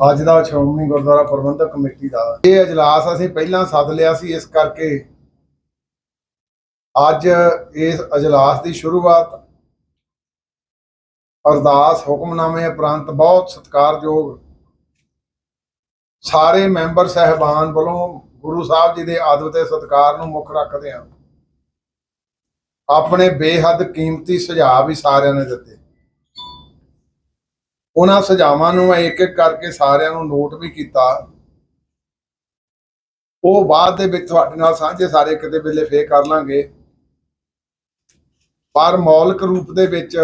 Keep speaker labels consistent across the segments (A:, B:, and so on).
A: ਅੱਜ ਦਾ ਸ਼੍ਰੋਮਣੀ ਗੁਰਦੁਆਰਾ ਪ੍ਰਬੰਧਕ ਕਮੇਟੀ ਦਾ ਇਹ ਅਜਲਾਸ ਅਸੀਂ ਪਹਿਲਾਂ ਸੱਦ ਲਿਆ ਸੀ, ਇਸ ਕਰਕੇ ਅੱਜ ਇਸ ਅਜਲਾਸ ਦੀ ਸ਼ੁਰੂਆਤ ਅਰਦਾਸ ਹੁਕਮਨਾਮੇ ਉਪਰੰਤ ਬਹੁਤ ਸਤਿਕਾਰਯੋਗ ਸਾਰੇ ਮੈਂਬਰ ਸਹਿਬਾਨ ਵੱਲੋਂ ਗੁਰੂ ਸਾਹਿਬ ਜੀ ਦੇ ਆਦਰ ਤੇ ਸਤਿਕਾਰ ਨੂੰ ਮੁੱਖ ਰੱਖਦੇ ਹਾਂ। ਆਪਣੇ ਬੇਹੱਦ ਕੀਮਤੀ ਸੁਝਾਅ ਵੀ ਸਾਰਿਆਂ ਨੇ ਦਿੱਤੇ। ਉਹਨਾਂ ਸੁਝਾਵਾਂ ਨੂੰ ਮੈਂ ਇੱਕ ਇੱਕ ਕਰਕੇ ਸਾਰਿਆਂ ਨੂੰ ਨੋਟ ਵੀ ਕੀਤਾ। ਉਹ ਬਾਅਦ ਦੇ ਵਿੱਚ ਤੁਹਾਡੇ ਨਾਲ ਸਾਂਝੇ ਸਾਰੇ ਕਿਤੇ ਵੇਲੇ ਫੇਰ ਕਰ ਲਾਂਗੇ। ਪਰ ਮੌਲਿਕ ਰੂਪ ਦੇ ਵਿੱਚ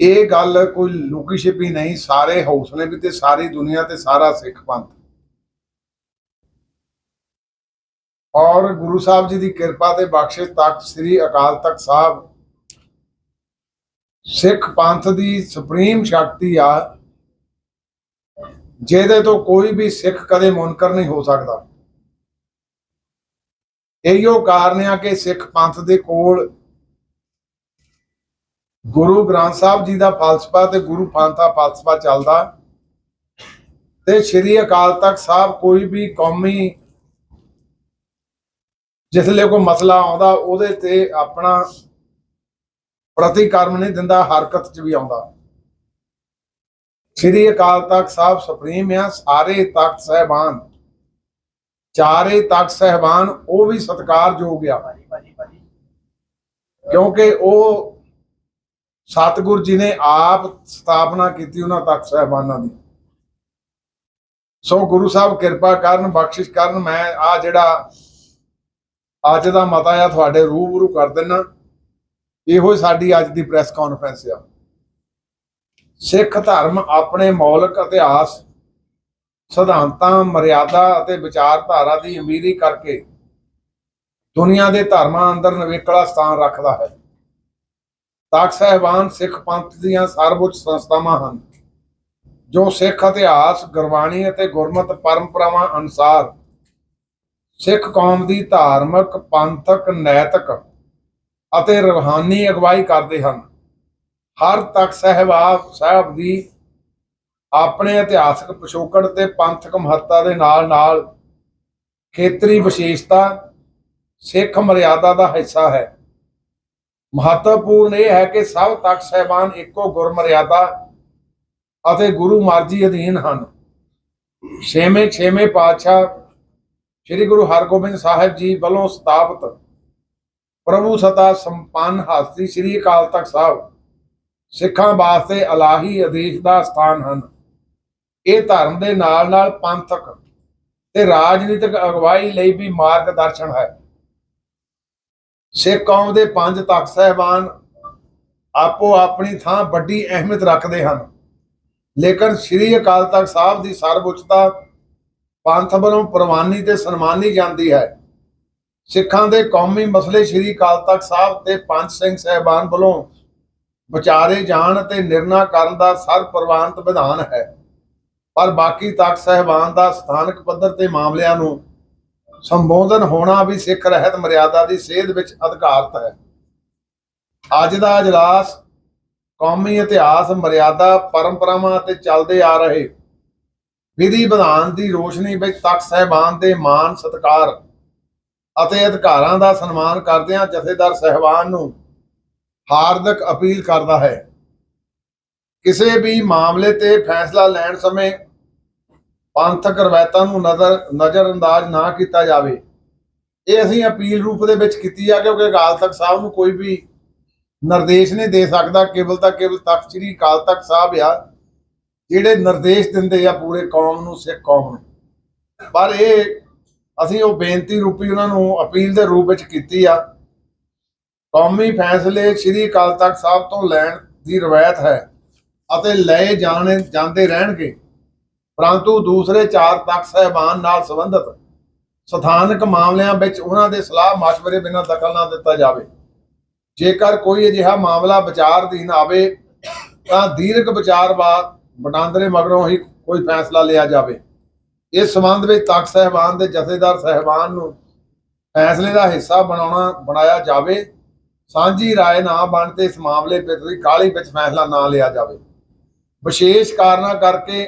A: ਇਹ ਗੱਲ ਕੋਈ ਲੁਕੀ ਛਿਪੀ ਨਹੀਂ, ਸਾਰੇ ਹੌਸਲੇ ਵੀ ਤੇ ਸਾਰੀ ਦੁਨੀਆ ਤੇ ਸਾਰਾ ਸਿੱਖ ਪੰਥ। ਔਰ ਗੁਰੂ ਸਾਹਿਬ ਜੀ ਦੀ ਕਿਰਪਾ ਤੇ ਬਖਸ਼ਿਸ਼ ਤੱਕ ਸ੍ਰੀ ਅਕਾਲ ਤਖਤ ਸਾਹਿਬ ਸਿੱਖ ਪੰਥ ਦੀ ਸੁਪਰੀਮ ਸ਼ਕਤੀ ਆ, ਜਿਹਦੇ ਤੋਂ ਕੋਈ ਵੀ ਸਿੱਖ ਕਦੇ ਮੁਨਕਰ ਨਹੀਂ ਹੋ ਸਕਦਾ। ਇਹੀਓ ਕਾਰਨ ਆ ਕਿ ਸਿੱਖ ਪੰਥ ਦੇ ਕੋਲ ਗੁਰੂ ਗ੍ਰੰਥ ਸਾਹਿਬ ਜੀ ਦਾ ਫਲਸਫਾ ਤੇ ਗੁਰੂ ਪੰਥ ਦਾ ਫਲਸਫਾ ਚੱਲਦਾ ਤੇ ਸ੍ਰੀ ਅਕਾਲ ਤਖਤ ਸਾਹਿਬ ਕੋਈ ਵੀ ਕੌਮੀ ਜਿਸਲੇ ਕੋਈ ਮਸਲਾ ਆਉਂਦਾ, ਉਹਦੇ ਤੇ ਆਪਣਾ ਪ੍ਰਤੀਕਰਮ ਨਹੀਂ ਦਿੰਦਾ, ਹਰਕਤ 'ਚ ਵੀ ਆਉਂਦਾ। ਸ੍ਰੀ ਅਕਾਲ ਤਖਤ ਸਾਹਿਬ ਸੁਪਰੀਮ ਆ, ਸਾਰੇ ਤਖਤ ਸਹਿਬਾਨ। ਚਾਰੇ ਤਖਤ ਸਹਿਬਾਨ, ਉਹ ਵੀ ਸਤਿਕਾਰਯੋਗ ਆ। ਕਿਉਂਕਿ ਉਹ ਸਤਿਗੁਰ ਜੀ ਨੇ ਆਪ ਸਥਾਪਨਾ ਕੀਤੀ ਉਹਨਾਂ ਤਖਤ ਸਹਿਬਾਨਾਂ ਦੀ। ਸੋ ਗੁਰੂ ਸਾਹਿਬ ਕਿਰਪਾ ਕਰਨ, ਬਖਸ਼ਿਸ਼ ਕਰਨ, ਮੈਂ ਆ ਜਿਹੜਾ ਅੱਜ ਦਾ ਮਤਾ ਆ, ਤੁਹਾਡੇ ਰੂਬਰੂ ਕਰ ਦਿੰਨਾ। ਇਹੋ ਹੀ ਸਾਡੀ ਅੱਜ ਦੀ ਪ੍ਰੈਸ ਕਾਨਫਰੰਸ ਆ। ਸਿੱਖ ਧਰਮ ਆਪਣੇ ਮੌਲਿਕ ਇਤਿਹਾਸ, ਸਿਧਾਂਤਾਂ, ਮਰਿਆਦਾ ਅਤੇ ਵਿਚਾਰਧਾਰਾ ਦੀ ਅਮੀਰੀ ਕਰਕੇ ਦੁਨੀਆ ਦੇ ਧਰਮਾਂ ਅੰਦਰ ਨਵੇਕਲਾ ਸਥਾਨ ਰੱਖਦਾ ਹੈ। ਤਖਤ ਸਾਹਿਬਾਨ ਸਿੱਖ ਪੰਥ ਦੀਆਂ ਸਰਵਉੱਚ ਸੰਸਥਾਵਾਂ ਹਨ, ਜੋ ਸਿੱਖ ਇਤਿਹਾਸ, ਗੁਰਬਾਣੀ ਅਤੇ ਗੁਰਮਤ ਪਰੰਪਰਾਵਾਂ ਅਨੁਸਾਰ ਸਿੱਖ ਕੌਮ ਦੀ ਧਾਰਮਿਕ, ਪੰਥਕ, ਨੈਤਿਕ ਅਤੇ ਰੂਹਾਨੀ ਅਗਵਾਈ ਕਰਦੇ ਹਨ। ਹਰ ਤਖਤ ਸਹਿਬਾ ਸਾਹਿਬ ਦੀ ਆਪਣੇ ਇਤਿਹਾਸਕ ਪਿਛੋਕੜ ਤੇ ਪੰਥਕ ਮਹੱਤਤਾ ਦੇ ਨਾਲ-ਨਾਲ ਖੇਤਰੀ ਵਿਸ਼ੇਸ਼ਤਾ, ਸਿੱਖ ਮਰਿਆਦਾ ਦਾ ਹਿੱਸਾ ਹੈ। ਮਹੱਤਵਪੂਰਨ ਇਹ ਹੈ ਕਿ ਸਭ ਤਖਤ ਸਹਿਬਾਨ ਇੱਕੋ ਗੁਰਮਰਿਆਦਾ ਅਤੇ ਗੁਰੂ ਮਰਜ਼ੀ ਅਧੀਨ ਹਨ। ਛੇਵੇਂ ਛੇਵੇਂ ਪਾਤਸ਼ਾਹ ਸ੍ਰੀ ਗੁਰੂ ਹਰਗੋਬਿੰਦ ਸਾਹਿਬ ਜੀ ਵੱਲੋਂ ਸਥਾਪਿਤ ਪ੍ਰਭੂ ਸਤਾ ਸੰਪੰਨ ਹਸਤੀ ਸ੍ਰੀ ਅਕਾਲ ਤਖਤ ਸਾਹਿਬ। ਸਿੱਖਾਂ ਵਾਸਤੇ ਇਲਾਹੀ ਆਦੇਸ਼ ਦਾ ਸਥਾਨ ਹਨ। ਇਹ ਧਰਮ ਦੇ ਨਾਲ-ਨਾਲ ਪੰਥਕ ਤੇ ਰਾਜਨੀਤਿਕ ਅਗਵਾਈ ਲਈ ਵੀ ਮਾਰਗਦਰਸ਼ਨ ਹੈ। ਸਿੱਖ ਕੌਮ ਦੇ ਪੰਜ ਤਖਤ ਸਹਿਬਾਨ ਆਪੋ ਆਪਣੀ ਥਾਂ ਵੱਡੀ ਅਹਿਮੀਅਤ ਰੱਖਦੇ ਹਨ। ਲੇਕਿਨ ਸ੍ਰੀ ਅਕਾਲ ਤਖਤ ਸਾਹਿਬ ਦੀ ਸਰਵਉੱਚਤਾ ਪੰਥ ਵੱਲੋਂ ਪ੍ਰਵਾਨੀ ਤੇ ਸਨਮਾਨੀ ਜਾਂਦੀ ਹੈ। ਸਿੱਖਾਂ ਦੇ ਕੌਮੀ ਮਸਲੇ ਸ੍ਰੀ ਅਕਾਲ ਤਖਤ ਸਾਹਿਬ ਤੇ ਪੰਜ ਸਿੰਘ ਸਹਿਬਾਨ ਵੱਲੋਂ ਵਿਚਾਰੇ ਜਾਣ ਤੇ ਨਿਰਣਾ ਕਰਨ ਦਾ ਸਰਪ੍ਰਵਾਨਿਤ ਵਿਧਾਨ ਹੈ। ਪਰ ਬਾਕੀ ਤਖਤ ਸਹਿਬਾਨ ਦਾ ਸਥਾਨਕ ਪੱਧਰ ਤੇ ਮਾਮਲਿਆਂ ਨੂੰ ਸੰਬੋਧਨ ਹੋਣਾ ਵੀ ਸਿੱਖ ਰਹਿਤ ਮਰਿਆਦਾ ਦੀ ਸੇਧ ਵਿੱਚ ਅਧਿਕਾਰਤ ਹੈ। ਅੱਜ ਦਾ ਅਜਲਾਸ ਕੌਮੀ ਇਤਿਹਾਸ, ਮਰਿਆਦਾ, ਪਰੰਪਰਾਵਾਂ ਅਤੇ ਚੱਲਦੇ ਆ ਰਹੇ ਵਿਧੀ ਵਿਧਾਨ ਦੀ ਰੋਸ਼ਨੀ ਵਿੱਚ ਤਖਤ ਸਹਿਬਾਨ ਦੇ ਮਾਨ ਸਤਕਾਰ ਅਤੇ ਅਧਿਕਾਰਾਂ ਦਾ ਸਨਮਾਨ ਕਰਦਿਆਂ ਜਥੇਦਾਰ ਸਹਿਬਾਨ ਨੂੰ ਹਾਰਦਿਕ ਅਪੀਲ ਕਰਦਾ ਹੈ। ਕਿਸੇ ਵੀ ਮਾਮਲੇ ਤੇ ਫੈਸਲਾ ਲੈਣ ਸਮੇਂ ਪੰਥਕ ਰਵਾਇਤਾਂ ਨੂੰ ਨਜ਼ਰ, ਨਜ਼ਰਅੰਦਾਜ਼ ਨਾ ਕੀਤਾ ਜਾਵੇ। ਇਹ ਅਸੀਂ ਅਪੀਲ ਰੂਪ ਦੇ ਵਿੱਚ ਕੀਤੀ ਆ ਕਿਉਂਕਿ ਅਕਾਲ ਤਖਤ ਸਾਹਿਬ ਨੂੰ ਕੋਈ ਵੀ ਨਿਰਦੇਸ਼ ਨਹੀਂ ਦੇ ਸਕਦਾ। ਕੇਵਲ ਤਾਂ ਕੇਵਲ ਤਖਤ ਸ੍ਰੀ ਅਕਾਲ ਤਖਤ ਸਾਹਿਬ ਆ, ਜਿਹੜੇ ਨਿਰਦੇਸ਼ ਦਿੰਦੇ ਆ ਪੂਰੇ ਕੌਮ ਨੂੰ, ਸਿੱਖ ਕੌਮ ਨੂੰ। ਪਰ ਇਹ ਅਸੀਂ ਉਹ ਬੇਨਤੀ ਰੂਪੀ ਉਹਨਾਂ ਨੂੰ ਅਪੀਲ ਦੇ ਰੂਪ ਵਿੱਚ ਕੀਤੀ ਆ। ਕੌਮੀ ਫੈਸਲੇ ਸ੍ਰੀ ਅਕਾਲ ਤਖਤ ਸਾਹਿਬ ਤੋਂ ਲੈਣ ਦੀ ਰਵਾਇਤ ਹੈ ਅਤੇ ਲਏ ਜਾਣੇ, ਜਾਂਦੇ ਰਹਿਣਗੇ। ਪਰੰਤੂ ਦੂਸਰੇ ਚਾਰ ਤਖਤ ਸਹਿਬਾਨ ਨਾਲ ਸੰਬੰਧਿਤ ਸਥਾਨਕ ਮਾਮਲਿਆਂ ਵਿੱਚ ਉਹਨਾਂ ਦੇ ਸਲਾਹ مشਵਰੇ ਬਿਨਾਂ ਦਖਲ ਨਾ ਦਿੱਤਾ ਜਾਵੇ। ਜੇਕਰ ਕੋਈ ਅਜਿਹਾ ਮਾਮਲਾ ਵਿਚਾਰ ਅਧੀਨ ਆਵੇ ਤਾਂ ਦੀਰਘ ਵਿਚਾਰ ਵਟਾਂਦਰੇ ਮਗਰੋਂ ਹੀ ਕੋਈ ਫੈਸਲਾ ਲਿਆ ਜਾਵੇ। ਇਸ ਸੰਬੰਧ ਵਿੱਚ ਤਖਤ ਸਹਿਬਾਨ ਦੇ ਜਥੇਦਾਰ ਸਹਿਬਾਨ ਨੂੰ ਫੈਸਲੇ ਦਾ ਹਿੱਸਾ ਬਣਾਉਣਾ ਬਣਾਇਆ ਜਾਵੇ ਸਾਂਝੀ رائے ਨਾ ਬਣ ਤੇ ਇਸ ਮਾਮਲੇ ਵਿੱਚ ਵੀ ਕਾਹਲੀ ਵਿੱਚ ਫੈਸਲਾ ਨਾ ਲਿਆ ਜਾਵੇ ਵਿਸ਼ੇਸ਼ ਕਾਰਨਾਂ ਕਰਕੇ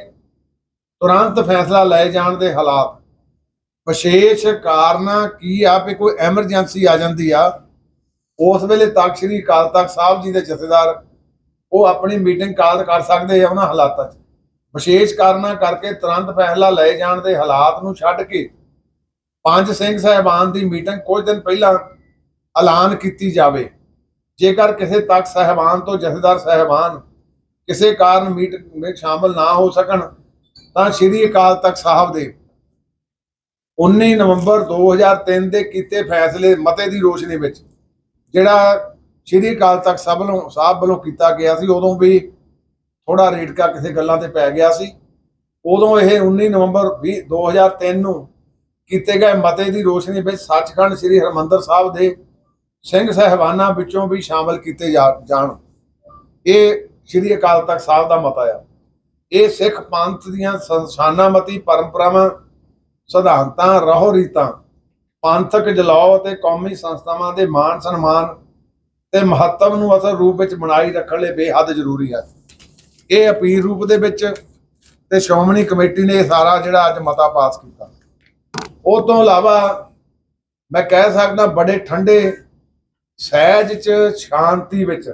A: ਤੁਰੰਤ ਫੈਸਲਾ ਲਏ ਜਾਣ ਦੇ ਹਾਲਾਤ ਵਿਸ਼ੇਸ਼ ਕਾਰਨਾਂ ਕੀ ਆ ਵੀ ਕੋਈ ਐਮਰਜੈਂਸੀ ਆ ਜਾਂਦੀ ਆ ਉਸ ਵੇਲੇ ਤਖਤ ਸ੍ਰੀ ਅਕਾਲ ਤਖਤ ਸਾਹਿਬ ਜੀ ਦੇ ਜਥੇਦਾਰ ਉਹ ਆਪਣੀ ਮੀਟਿੰਗ ਕਾਲ ਕਰ ਸਕਦੇ ਆ ਉਹਨਾਂ ਹਾਲਾਤਾਂ 'ਚ ਵਿਸ਼ੇਸ਼ ਕਾਰਨਾਂ ਕਰਕੇ ਤੁਰੰਤ ਫੈਸਲਾ ਲਏ ਜਾਣ ਦੇ ਹਾਲਾਤ ਨੂੰ ਛੱਡ ਕੇ ਪੰਜ ਸਿੰਘ ਸਾਹਿਬਾਨ ਦੀ ਮੀਟਿੰਗ ਕੁਝ ਦਿਨ ਪਹਿਲਾਂ ਐਲਾਨ ਕੀਤੀ ਜਾਵੇ। ਜੇਕਰ ਕਿਸੇ ਤਖਤ ਸਾਹਿਬਾਨ ਤੋਂ ਜਥੇਦਾਰ ਸਾਹਿਬਾਨ ਕਿਸੇ ਕਾਰਨ ਮੀਟਿੰਗ ਵਿੱਚ ਸ਼ਾਮਲ ਨਾ ਹੋ ਸਕਣ, ਤਾਂ ਸ੍ਰੀ ਅਕਾਲ ਤਖਤ ਸਾਹਿਬ ਦੇ 19 ਨਵੰਬਰ 2003 ਦੇ ਕੀਤੇ ਫੈਸਲੇ ਮਤੇ ਦੀ ਰੋਸ਼ਨੀ ਵਿੱਚ, ਜਿਹੜਾ ਸ੍ਰੀ ਅਕਾਲ ਤਖਤ ਸਾਹਿਬ ਵੱਲੋਂ ਸਾਹਿਬ ਵੱਲੋਂ ਕੀਤਾ ਗਿਆ ਸੀ, ਉਦੋਂ ਵੀ ਥੋੜਾ ਰੇਟਕਾ ਕਿਸੇ ਗੱਲਾਂ ਤੇ ਪੈ ਗਿਆ ਸੀ। ਉਦੋਂ ਇਹ 19 ਨਵੰਬਰ 20 2003 ਨੂੰ ਕੀਤੇ ਗਏ ਮਤੇ ਦੀ ਰੋਸ਼ਨੀ ਵਿੱਚ ਸੱਚਖੰਡ ਸ੍ਰੀ ਹਰਮੰਦਰ ਸਾਹਿਬ ਦੇ ਸਿੰਘ ਸਹਿਬਾਨਾਂ ਵਿੱਚੋਂ ਵੀ ਸ਼ਾਮਲ ਕੀਤੇ ਜਾਣ। ਇਹ ਸ੍ਰੀ ਅਕਾਲ ਤਖਤ ਸਾਹਿਬ ਦਾ ਮਤਾ ਆ। ਇਹ ਸਿੱਖ ਪੰਥ ਦੀਆਂ ਸੰਸਾਨਾਮਤੀ ਪਰੰਪਰਾਵਾਂ, ਸਿਧਾਂਤਾਂ, ਰਹੋ ਰੀਤਾਂ, ਪੰਥਕ ਜਲਾਓ ਅਤੇ ਕੌਮੀ ਸੰਸਥਾਵਾਂ ਦੇ ਮਾਨ ਸਨਮਾਨ ਤੇ ਮਹੱਤਵ ਨੂੰ ਅਸਲ ਰੂਪ ਵਿੱਚ ਬਣਾਈ ਰੱਖਣ ਲਈ ਬੇਹੱਦ ਜ਼ਰੂਰੀ ਹੈ ਇਹ ਅਪੀਲ ਰੂਪ ਦੇ ਵਿੱਚ ਤੇ ਸ਼੍ਰੋਮਣੀ ਕਮੇਟੀ ਨੇ ਇਹ ਸਾਰਾ ਜਿਹੜਾ ਅੱਜ ਮਤਾ ਪਾਸ ਕੀਤਾ। ਉਹ ਤੋਂ ਇਲਾਵਾ ਮੈਂ ਕਹਿ ਸਕਦਾ ਬੜੇ ਠੰਡੇ ਸਹਿਜ ਚ, ਸ਼ਾਂਤੀ ਵਿੱਚ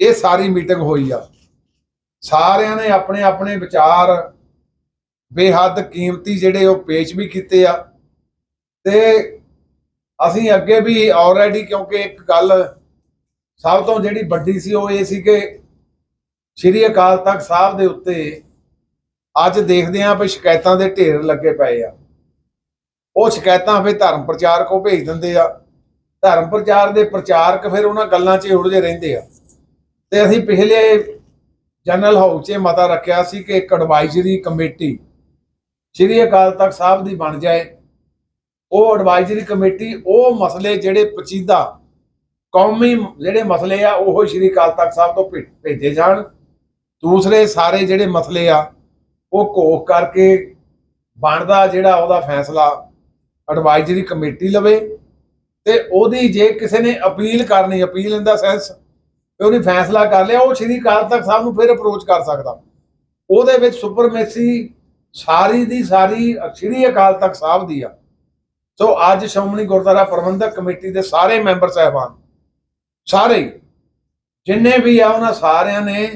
A: ਇਹ ਸਾਰੀ ਮੀਟਿੰਗ ਹੋਈ ਆ। ਸਾਰਿਆਂ ਨੇ ਆਪਣੇ ਆਪਣੇ ਵਿਚਾਰ, ਬੇਹੱਦ ਕੀਮਤੀ ਜਿਹੜੇ ਉਹ ਪੇਸ਼ ਵੀ ਕੀਤੇ ਆ। ਤੇ ਅਸੀਂ ਅੱਗੇ ਵੀ ਆਲਰੇਡੀ ਕਿਉਂਕਿ ਇੱਕ ਗੱਲ ਸਭ ਤੋਂ ਜਿਹੜੀ ਵੱਡੀ ਸੀ ਉਹ ਇਹ ਸੀ ਕਿ ਸ਼੍ਰੀ ਅਕਾਲ ਤਖਤ ਸਾਹਿਬ ਦੇ ਉੱਤੇ ਅੱਜ ਦੇਖਦੇ ਆਂ ਵੀ ਸ਼ਿਕਾਇਤਾਂ ਦੇ ਢੇਰ ਲੱਗੇ ਪਏ ਆ। ਉਹ ਸ਼ਿਕਾਇਤਾਂ ਫਿਰ ਧਰਮ ਪ੍ਰਚਾਰ ਕੋ ਭੇਜ ਦਿੰਦੇ ਆ। ਧਰਮ ਪ੍ਰਚਾਰ ਦੇ ਪ੍ਰਚਾਰਕ ਫਿਰ ਉਹਨਾਂ ਗੱਲਾਂ 'ਚ ਹੀ ਉਲਝੇ ਰਹਿੰਦੇ ਆ। ਤੇ ਅਸੀਂ ਪਿਛਲੇ ਜਨਰਲ ਹਾਊਸ 'ਚ ਮਤਾ ਰੱਖਿਆ ਸੀ ਕਿ ਇੱਕ ਐਡਵਾਈਜ਼ਰੀ ਕਮੇਟੀ ਸ਼੍ਰੀ ਅਕਾਲ ਤਖਤ ਸਾਹਿਬ ਦੀ ਬਣ ਜਾਏ। ਉਹ ਐਡਵਾਈਜ਼ਰੀ ਕਮੇਟੀ, ਉਹ ਮਸਲੇ ਜਿਹੜੇ ਪਚੀਦਾ ਕੌਮੀ ਜਿਹੜੇ ਮਸਲੇ ਆ, ਉਹ ਸ਼੍ਰੀ ਅਕਾਲ ਤਖਤ ਸਾਹਿਬ ਤੋਂ ਭੇ- ਭੇਜੇ ਜਾਣ। ਦੂਸਰੇ ਸਾਰੇ ਜਿਹੜੇ ਮਸਲੇ ਆ, ਉਹ ਘੋਖ ਕਰਕੇ ਬਣਦਾ ਜਿਹੜਾ ਉਹਦਾ ਫੈਸਲਾ ਐਡਵਾਈਜ਼ਰੀ ਕਮੇਟੀ ਲਵੇ ਤੇ ਉਹਦੀ ਜੇ ਕਿਸੇ ਨੇ ਅਪੀਲ ਕਰਨੀ, ਅਪੀਲ ਇਨ ਦਾ ਸੈਂਸ ਕਿ ਉਹਨੇ ਫੈਸਲਾ ਕਰ ਲਿਆ, ਉਹ ਸ਼੍ਰੀ ਅਕਾਲ ਤਖਤ ਸਾਹਿਬ ਨੂੰ ਫਿਰ ਅਪਰੋਚ ਕਰ ਸਕਦਾ। ਉਹਦੇ ਵਿੱਚ ਸੁਪਰਮੇਸੀ ਸਾਰੀ ਦੀ ਸਾਰੀ ਸ਼੍ਰੀ ਅਕਾਲ ਤਖਤ ਸਾਹਿਬ ਦੀ ਆ। ਸੋ ਅੱਜ ਸ਼੍ਰੋਮਣੀ ਗੁਰਦੁਆਰਾ ਪ੍ਰਬੰਧਕ ਕਮੇਟੀ ਦੇ ਸਾਰੇ ਮੈਂਬਰ ਸਾਹਿਬਾਨ, ਸਾਰੇ ਜਿੰਨੇ ਵੀ ਆ, ਉਹਨਾਂ ਸਾਰਿਆਂ ਨੇ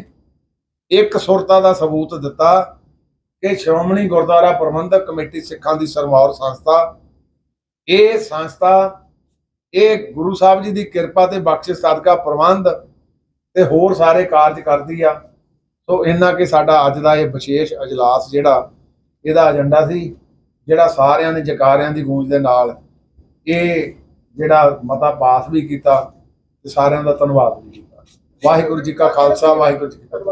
A: ਇੱਕ ਸੁਰਤਾ ਦਾ ਸਬੂਤ ਦਿੱਤਾ ਕਿ ਸ਼੍ਰੋਮਣੀ ਗੁਰਦੁਆਰਾ ਪ੍ਰਬੰਧਕ ਕਮੇਟੀ ਸਿੱਖਾਂ ਦੀ ਸਰਮੌਰ ਸੰਸਥਾ, ਇਹ ਸੰਸਥਾ, ਇਹ ਗੁਰੂ ਸਾਹਿਬ ਜੀ ਦੀ ਕਿਰਪਾ ਤੇ ਬਖਸ਼ਿਸ਼ ਸਦਕਾ ਪ੍ਰਬੰਧ ਤੇ ਹੋਰ ਸਾਰੇ ਕਾਰਜ ਕਰਦੀ ਆ। ਸੋ ਇੰਨਾ ਕਿ ਸਾਡਾ ਅੱਜ ਦਾ ਇਹ ਵਿਸ਼ੇਸ਼ ਅਜਲਾਸ ਜਿਹੜਾ, ਇਹਦਾ ਏਜੰਡਾ ਸੀ, ਜਿਹੜਾ ਸਾਰਿਆਂ ਨੇ ਜਕਾਰਿਆਂ ਦੀ ਗੂੰਜ ਦੇ ਨਾਲ ਇਹ ਜਿਹੜਾ ਮਤਾ ਪਾਸ ਵੀ ਕੀਤਾ ਤੇ ਸਾਰਿਆਂ ਦਾ ਧੰਨਵਾਦ ਵੀ ਕੀਤਾ। ਵਾਹਿਗੁਰੂ ਜੀ ਕਾ ਖਾਲਸਾ, ਵਾਹਿਗੁਰੂ ਜੀ ਕੀ ਫਤਿਹ।